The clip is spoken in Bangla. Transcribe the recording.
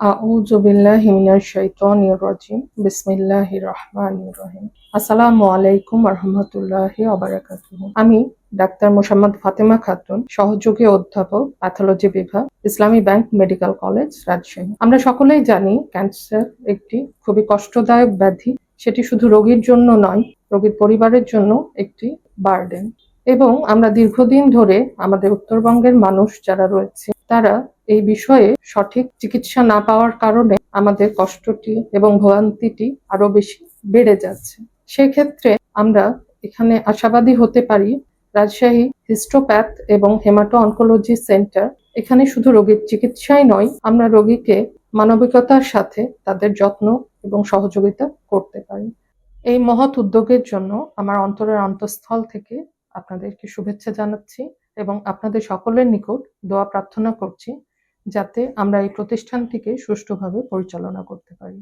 আউযু বিল্লাহি মিনাশ শাইতানির রাজিম। বিসমিল্লাহির রহমানির রহিম। আসসালামু আলাইকুম রাহমাতুল্লাহি ওয়া বারাকাতুহু। আমি ডাক্তার মোসাম্মদ ফাতেমা খাতুন, সহযোগী অধ্যাপক প্যাথোলজি বিভাগ, ইসলামী ব্যাংক মেডিকেল কলেজ, রাজশাহী। আমরা সকলেই জানি ক্যান্সার একটি খুবই কষ্টদায়ক ব্যাধি। সেটি শুধু রোগীর জন্য নয়, রোগীর পরিবারের জন্য একটি বার্ডেন এবং আমরা দীর্ঘদিন ধরে আমাদের উত্তরবঙ্গের মানুষ যারা রয়েছে, তারা এই বিষয়ে সঠিক চিকিৎসা না পাওয়ার কারণে আমাদের কষ্টটি এবং ভোগান্তিটি আরও বেশি বেড়ে যাচ্ছে। সেক্ষেত্রে আমরা এখানে আশাবাদী হতে পারি, রাজশাহী হিস্টোপ্যাথ এবং হেমাটো অনকোলজি সেন্টার এখানে শুধু রোগীর চিকিৎসাই নয়, আমরা রোগীকে মানবিকতার সাথে তাদের যত্ন এবং সহযোগিতা করতে পারি। এই মহৎ উদ্যোগের জন্য আমার অন্তরের অন্তঃস্থল থেকে আপনাদেরকে শুভেচ্ছা জানাচ্ছি এবং আপনাদের সকলের নিকট দোয়া প্রার্থনা করছি। যাতে আমরা এই প্রতিষ্ঠানটিকে সুষ্ঠুভাবে পরিচালনা করতে পারি।